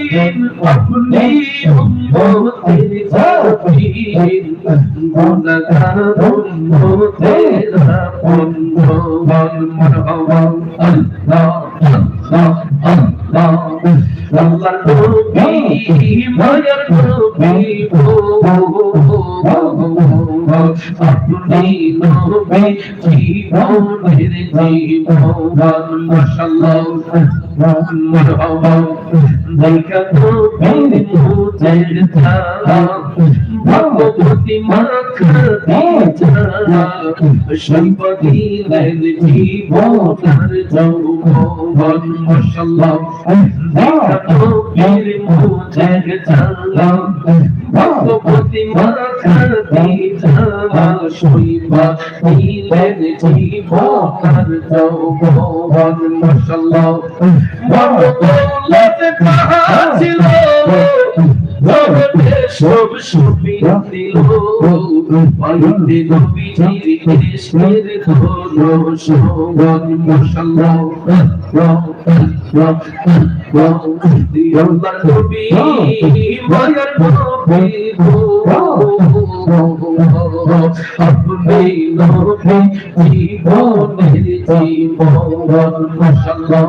Oh, oh, oh, oh, উম্মতের নবী জীবনের জীবন মাশাআল্লাহ মারহাবা দেখা নবীর মুজের ধারা ভগবতী মাখা দিছা সম্পদি লেন জীবনের যৌবন দিছা সম্পদি লেন জীবনের যৌবন মাশাআল্লাহ জগতে সব সুবিধা দিল পাইতে নবীজির কৃষ্ণের ধন সবন মাশাআল্লাহ আল্লাহ নবী মায়ার নবী আপনি নবী জীবনের জীবন মাশাআল্লাহ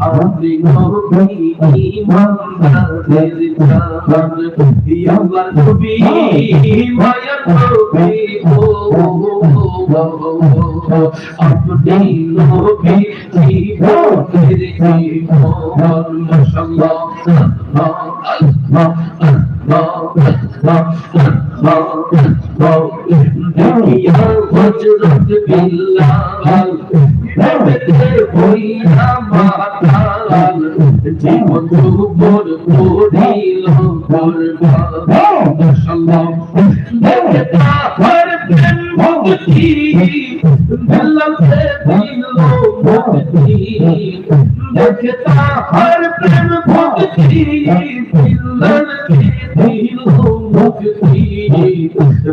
আপনি হইয়া মাতাল জীবন দুপুর পড়িল করবা দেখে তাহার প্রেম ভক্তি বিল্লালতে দিল ভক্তি দেখে তাহার প্রেম ভক্তি বিল্লালতে দিল ভক্তি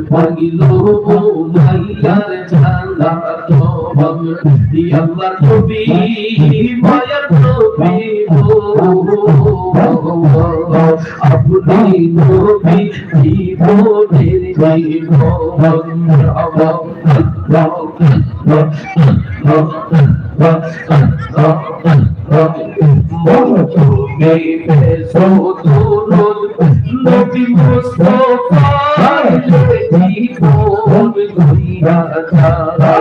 পাগিল মাইয়ার ঝালা তো আল্লাহ নবী মায়ার নবী আপনি নবী জীবনের জীবন আল্লাহ পেছো দুরুদ নবী মুস্তাফা জীবন ধারা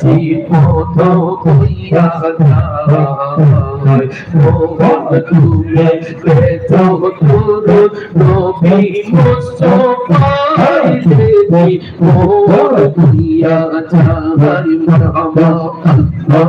জীবন ধারা মোহন তুমি পেছো দুরুদ নবী মুস্তাফা জীবন কইরা ধারা মারহাবা আল্লাহ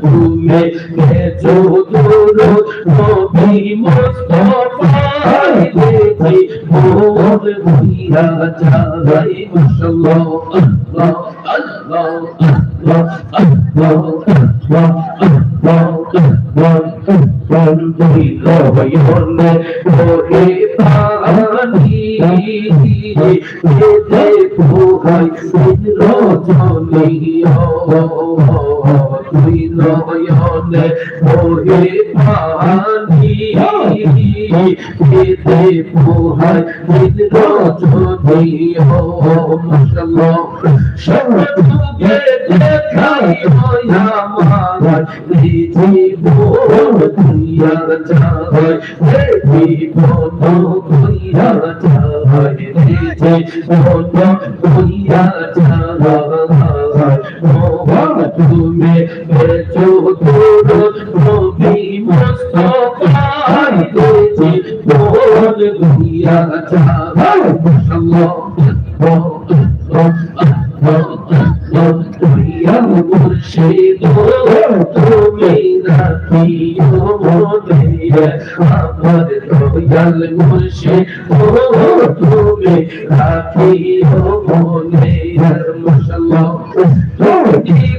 তুমি গেছো দূর নবী মুস্তাফা দেখি মোর ভুইয়া যায় মাশাআল্লাহ আল্লাহ আল্লাহ আল্লাহ আল্লাহ আল্লাহ আল্লাহ বন্ধুই লহয়নে ওরে পানি যেতে ভুগাই রজনী তুই বিনয়নে বহে পানি বেদে পোহায় দিন রজনী হো মশাল্লাহ সবটুকে দেখাই হয় আমার নিজি ভোর দুনিয়া চায় দেখি কোন দুনিয়া চায় দেখি কোন দুনিয়া চায় মোহন তুমি বেচো তোর নবী তুমি রাখিও মনে মনে মাশাআল্লাহ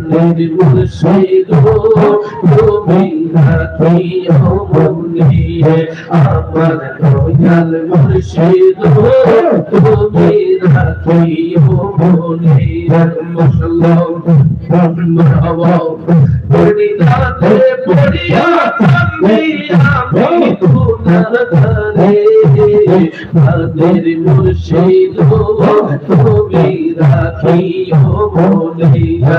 ধাতুর মুর্শিদ তুমি ধাতুই হমনিয়ে আমার দয়াল মুর্শিদ তুমি ধাতুই হমনিয়ে মুসলমান মুসলমান পড়ি ধাতে পড়িয়া আমি তোমার ধারে ধাতের মুর্শিদ তুমি রাখি হমনিয়ে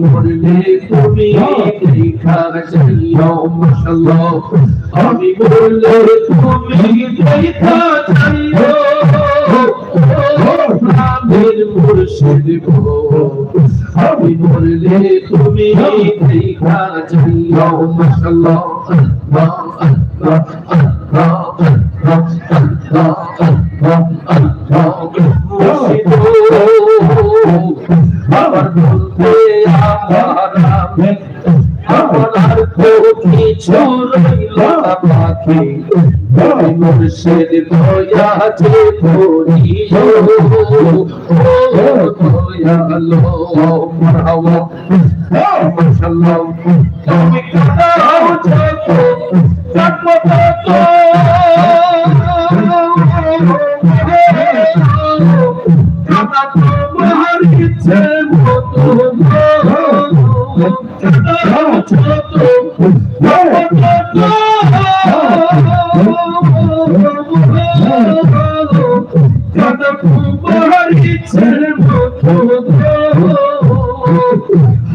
মরলে তুমি দেখা চাইও মশলো আমি মরলে তুমি দেখা চাইও আমাদের মুর্শিদ গো আমি মরলে তুমি দেখা চাইও মশলো আল্লাহ আল্লাহ আল্লাহ আল্লাহ আল্লাহ আল্লাহ আল্লাহ আমার বলতে আমার তো কিছু রইল পাখি তুমি মুর্শিদ ভয়াতে ভরিও ও দয়ালো মরাও মাশাআল্লাহ তুমি কোথাও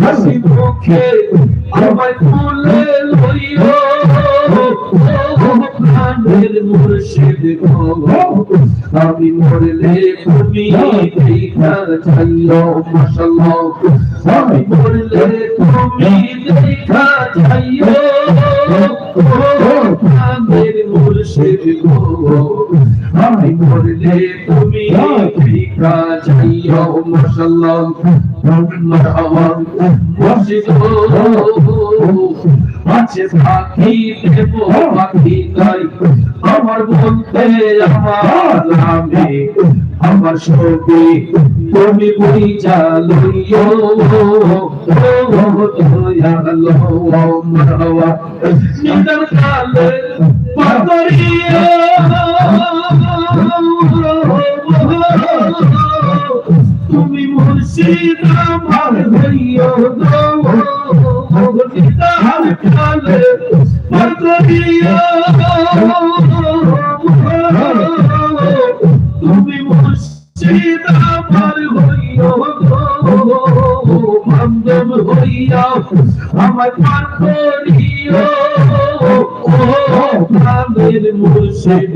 হাসি মুখে আমায় আমি মরলে তুমি আমি মরলে তুমি আমি মরলে তুমি আমার সঙ্গে তুমি বই তুমি মুর্শিদ আমার হইও বান্ধব হইয়া আমার পার করিও। ও প্রাণের মুর্শিদ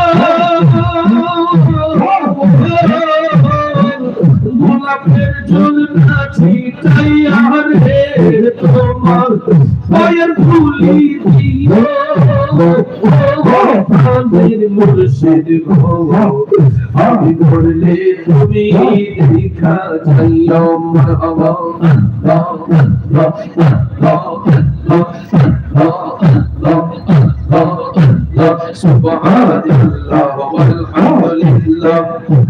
গোলাপের জল না ছিটাইয়া রে তোমার পায়ের ফুলি দিও প্রাণের মুর্শিদ গো আমি ধরলে তুমি দেখা যাইও মারহাবা سبحان الله والحمد لله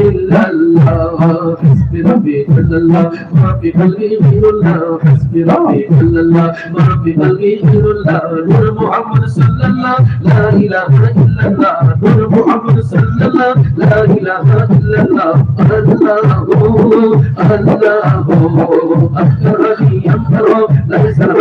إلا الله حسبي ربي جل الله ربي قلبي غير الله حسبي ربي جل الله ربي قلبي غير الله نور محمد صلى الله لا إله إلا الله نور محمد صلى الله لا إله إلا الله الله الله